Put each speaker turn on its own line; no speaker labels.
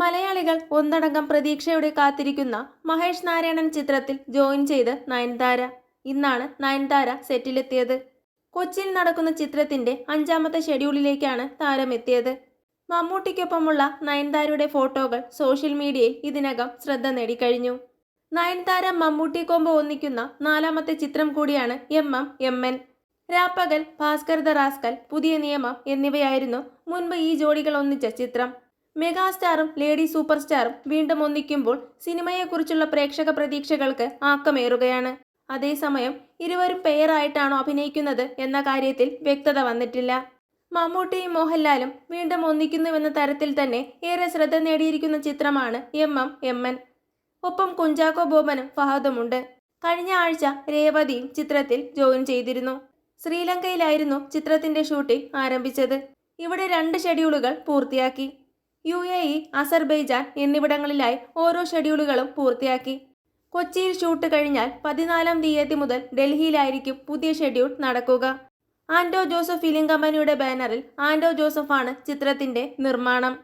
മലയാളികൾ ഒന്നടങ്കം പ്രതീക്ഷയോടെ കാത്തിരിക്കുന്ന മഹേഷ് നാരായണൻ ചിത്രത്തിൽ ജോയിൻ ചെയ്ത് നയൻതാര. ഇന്നാണ് നയൻതാര സെറ്റിലെത്തിയത്. കൊച്ചിയിൽ നടക്കുന്ന ചിത്രത്തിന്റെ അഞ്ചാമത്തെ ഷെഡ്യൂളിലേക്കാണ് താരം എത്തിയത് മമ്മൂട്ടിക്കൊപ്പമുള്ള നയൻതാരയുടെ ഫോട്ടോകൾ സോഷ്യൽ മീഡിയയിൽ ഇതിനകം ശ്രദ്ധ നേടിക്കഴിഞ്ഞു. നയൻതാര മമ്മൂട്ടി കോമ്പോ ഒന്നിക്കുന്ന നാലാമത്തെ ചിത്രം കൂടിയാണ് എം എം എം എൻ. രാപ്പകൽ ഭാസ്കർ ദ റാസ്കൽ പുതിയ നിയമം എന്നിവയായിരുന്നു മുൻപ് ഈ ജോഡികൾ ഒന്നിച്ച ചിത്രം. മെഗാസ്റ്റാറും ലേഡി സൂപ്പർ സ്റ്റാറും വീണ്ടും ഒന്നിക്കുമ്പോൾ സിനിമയെക്കുറിച്ചുള്ള പ്രേക്ഷക പ്രതീക്ഷകൾക്ക് ആക്കമേറുകയാണ്. അതേസമയം ഇരുവരും പെയറായിട്ടാണോ അഭിനയിക്കുന്നത് എന്ന കാര്യത്തിൽ വ്യക്തത വന്നിട്ടില്ല. മമ്മൂട്ടിയും മോഹൻലാലും വീണ്ടും ഒന്നിക്കുന്നുവെന്ന തരത്തിൽ തന്നെ ഏറെ ശ്രദ്ധ നേടിയിരിക്കുന്ന ചിത്രമാണ് എം എം എം എൻ. ഒപ്പം കുഞ്ചാക്കോ ബോബനും ഫഹദുമുണ്ട്. കഴിഞ്ഞ ആഴ്ച രേവതിയും ചിത്രത്തിൽ ജോയിൻ ചെയ്തിരുന്നു. ശ്രീലങ്കയിലായിരുന്നു ചിത്രത്തിന്റെ ഷൂട്ടിംഗ് ആരംഭിച്ചത്. ഇവിടെ രണ്ട് ഷെഡ്യൂളുകൾ പൂർത്തിയാക്കി. യു എ ഇ അസർബൈജാൻ എന്നിവിടങ്ങളിലായി ഓരോ ഷെഡ്യൂളുകളും പൂർത്തിയാക്കി. കൊച്ചിയിൽ ഷൂട്ട് കഴിഞ്ഞാൽ പതിനാലാം തീയതി മുതൽ ഡൽഹിയിലായിരിക്കും പുതിയ ഷെഡ്യൂൾ നടക്കുക. ആൻഡോ ജോസഫ് ഫിലിം കമ്പനിയുടെ ബാനറിൽ ആൻഡോ ജോസഫാണ് ചിത്രത്തിന്റെ നിർമ്മാണം.